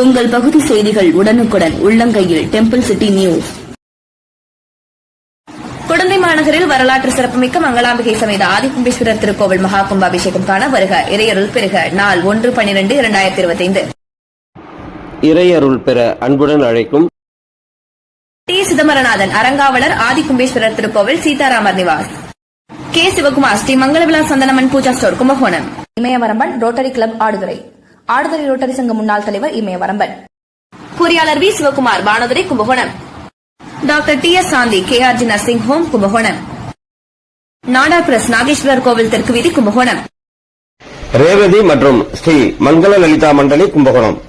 உங்கள் பகுதி செய்திகள் உடனுக்குடன் உள்ளங்கையில் டெம்பிள் சிட்டி நியூஸ் குடந்தை மாநகரில் வரலாற்று சிறப்புமிக்க மங்களாம்பிகை சமேத ஆதிகும்பேஸ்வரர் திருக்கோவில் மகா கும்பாபிஷேகம் காண வருக. இறையருள் பெருக நாள் ஒன்று பனிரெண்டு இரண்டாயிரத்தி இருபத்தைந்து இறையருள் பெற அன்புடன் அழைக்கும் டி. சிதம்பரநாதன் அரங்காவலர் ஆதிகும்பேஸ்வரர் திருக்கோவில் சீதாராமர் நிவாஸ். கே. சிவகுமார் ஸ்ரீ மங்களவிழா சந்தனமன் pooja store Kumbakonam. Imayavaramban rotary club Aduthurai. Aduthurai rotary சங்க முன்னாள் தலைவர் இமயவரம்பன். பொறியாளர் V. Sivakumar Panadura Kumbakonam. Doctor T. S. Shanthi K. R G nursing home Kumbakonam. Nada press Nageswarar கோவில் தெற்கு வீதி கும்பகோணம். ரேவதி மற்றும் ஸ்ரீ மங்கள லலிதா மண்டலி கும்பகோணம்.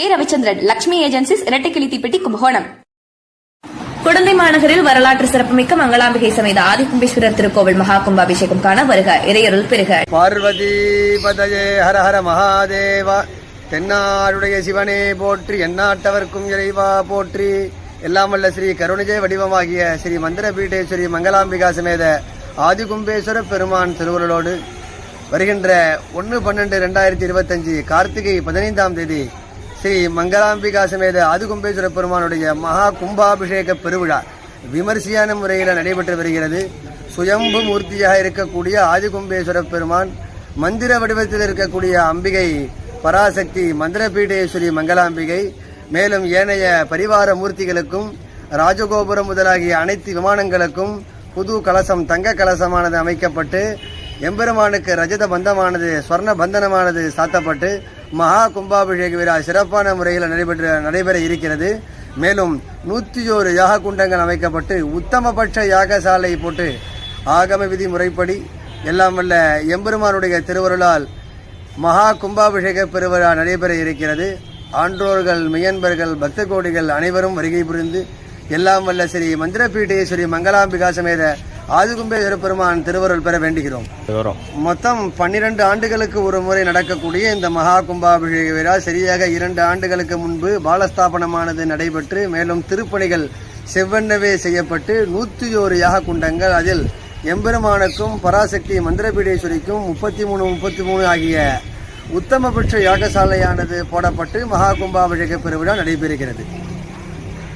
ஏ. ரவிச்சந்திரன் லட்சுமி ஏஜென்சிஸ் இரட்டைக்கிளி தீப்பெட்டி கும்பகோணம். குடந்தை மாநகரில் வரலாற்று சிறப்புமிக்க மங்களாம்பிகை சமேத ஆதிகும்பேஸ்வரர் திருக்கோவில் மகா கும்பாபிஷேகம் காண வருக. இறையருள் பெருக பார்வதி பதயே ஹர ஹர மகாதேவா தென்னாடுடைய சிவனே போற்றி எந்நாட்டவர்க்கும் இறைவா போற்றி. எல்லாம் வல்ல ஸ்ரீ கருணஜய வடிவமாகிய ஸ்ரீ மந்திரபீடேஸ்வரி மங்களாம்பிகா சமேத ஆதிகும்பேஸ்வர பெருமான் திருவுருளோடு வருகின்ற ஒன்று பன்னெண்டு ரெண்டாயிரத்தி இருபத்தஞ்சு கார்த்திகை பதினைந்தாம் தேதி ஸ்ரீ மங்களாம்பிகா சமேத ஆதிகும்பேஸ்வர பெருமானுடைய மகா கும்பாபிஷேக பெருவிழா விமர்சையான முறையில் நடைபெற்று வருகிறது. சுயம்பு மூர்த்தியாக இருக்கக்கூடிய ஆதிகும்பேஸ்வர பெருமான் மந்திர வடிவத்தில் இருக்கக்கூடிய அம்பிகை பராசக்தி மந்திரபீடேஸ்வரி மங்களாம்பிகை மேலும் ஏனைய பரிவார மூர்த்திகளுக்கும் ராஜகோபுரம் முதலாகிய அனைத்து விமானங்களுக்கும் புது கலசம் தங்க கலசமானது அமைக்கப்பட்டு எம்பெருமானுக்கு ரஜத பந்தமானது ஸ்வர்ண பந்தனமானது சாத்தப்பட்டு மகா கும்பாபிஷேக விழா சிறப்பான முறையில் நடைபெற்ற நடைபெற இருக்கிறது. மேலும் நூற்றி ஒரு யாக குண்டங்கள் அமைக்கப்பட்டு உத்தமபட்ச யாகசாலை போட்டு ஆகம விதி முறைப்படி எல்லாம் வல்ல எம்பெருமானுடைய திருவருளால் மகா கும்பாபிஷேக பெருவிழா நடைபெற இருக்கிறது. ஆன்றோர்கள் மியன்பர்கள் பக்த கோடிகள் அனைவரும் வருகை புரிந்து எல்லாம் வல்ல ஸ்ரீ மந்திரபீடேஸ்வரி மங்களாம்பிகா சமேத ஆதிகும்பேஸ்வர பெருமான் திருவருள் பெற வேண்டுகிறோம். மொத்தம் பன்னிரண்டு ஆண்டுகளுக்கு ஒரு முறை நடக்கக்கூடிய இந்த மகா கும்பாபிஷேக விழா சரியாக இரண்டு ஆண்டுகளுக்கு முன்பு பாலஸ்தாபனமானது நடைபெற்று மேலும் திருப்பணிகள் செவ்வெண்ணவே செய்யப்பட்டு நூற்றி ஒரு யாக குண்டங்கள் அதில் எம்பெருமானுக்கும் பராசக்தி மந்திரபீடேஸ்வரிக்கும் முப்பத்தி மூணு முப்பத்தி மூணு ஆகிய உத்தமபட்ச யாகசாலையானது போடப்பட்டு மகா கும்பாபிஷேக பெருவிழா நடைபெறுகிறது.